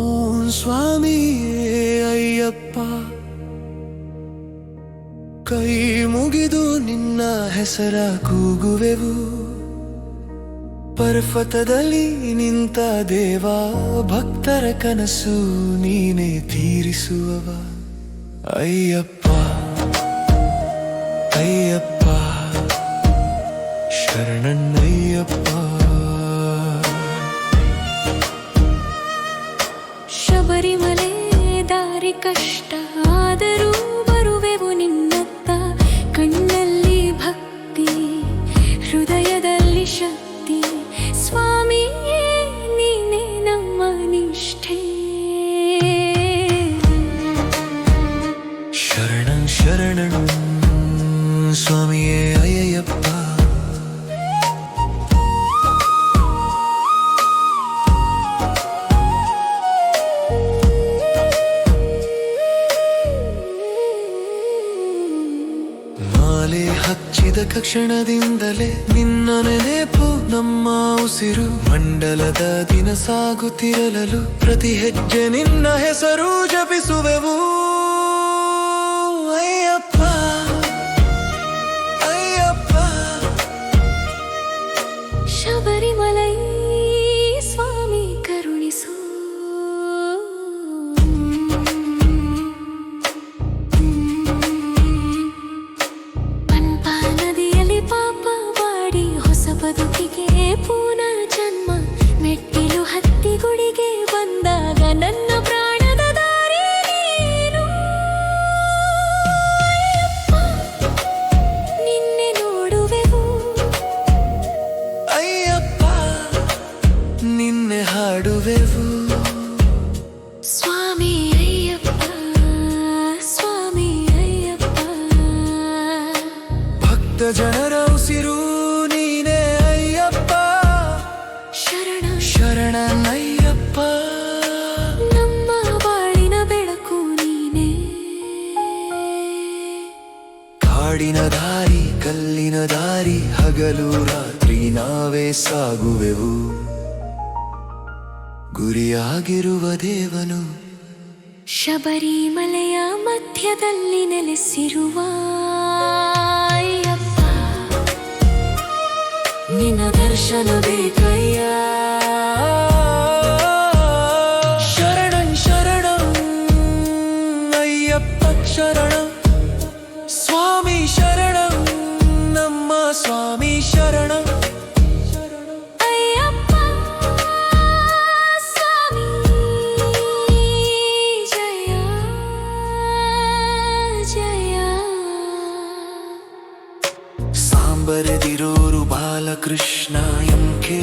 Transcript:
ಓಂ ಸ್ವಾಮಿಯೇ ಅಯ್ಯಪ್ಪ ಕೈ ಮುಗಿದು ನಿನ್ನ ಹೆಸರ ಕೂಗುವೆವು ಪರ್ವತದಲ್ಲಿ ನಿಂತ ದೇವ ಭಕ್ತರ ಕನಸು ನೀನೇ ತೀರಿಸುವವ. ಅಯ್ಯಪ್ಪ ಅಯ್ಯಪ್ಪ ಶರಣಣ್ಣಯ್ಯಪ್ಪ. ಶಬರಿಮಲೆ ದಾರಿ ಕಷ್ಟ. ಶರಣಂ ಶರಣಂ ಸ್ವಾಮಿಯೇ ಅಯ್ಯಪ್ಪ ಮಾಲೆ ಹಚ್ಚಿದ ಕ್ಷಣದಿಂದಲೇ ನಿನ್ನ ನೆನೆಪು ನಮ್ಮ ಉಸಿರು, ಮಂಡಲದ ದಿನ ಸಾಗುತ್ತಿರಲಲು ಪ್ರತಿ ಹೆಜ್ಜೆ ನಿನ್ನ ಹೆಸರು ಜಪಿಸುವೆವು. ಅಯ್ಯಪ್ಪ ಅಯ್ಯಪ್ಪ. ಶಬರಿಮಲೈ ಸ್ವಾಮಿ ನದಿಯಲ್ಲಿ ಪಾಪ ಬದುಕಿಗೆ ಜನ್ಮ. ಮೆಟ್ಟಿಲು ಹತ್ತಿ ಗುಡಿಗೆ ಬಂದಾಗ ನನ್ನ ಹಾಡುವೆವು. ಸ್ವಾಮಿ ಅಯ್ಯಪ್ಪ ಸ್ವಾಮಿ ಅಯ್ಯಪ್ಪ. ಭಕ್ತ ಜನರ ಉಸಿರು ನೀನೇ ಅಯ್ಯಪ್ಪ. ಶರಣ. ಶರಣನಯ್ಯಪ್ಪ ನಮ್ಮ ಬಾಳಿನ ಬೆಳಕು ನೀನೇ. ಕಾಡಿನ ದಾರಿ ಕಲ್ಲಿನ ದಾರಿ ಹಗಲು ರಾತ್ರಿ ನಾವೇ ಸಾಗುವೆವು. ಗುರಿಯಾಗಿರುವ ದೇವನು. ಶಬರಿಮಲೆಯ ಮಧ್ಯದಲ್ಲಿ ನೆಲೆಸಿರುವ ಅಯ್ಯಪ್ಪ. ನಿನ್ನ ದರ್ಶನ ಬೇಕಯ್ಯ ಶರಣಂ ಶರಣಂ ಅಯ್ಯಪ್ಪ ಶರಣ. ಸ್ವಾಮಿ ಶರಣಂ ನಮ್ಮ ಸ್ವಾಮಿ ಶರಣಂ. ಸಾಂಬರೆದಿರೋರು ಬಾಲಕೃಷ್ಣ ಎಂ ಕೆ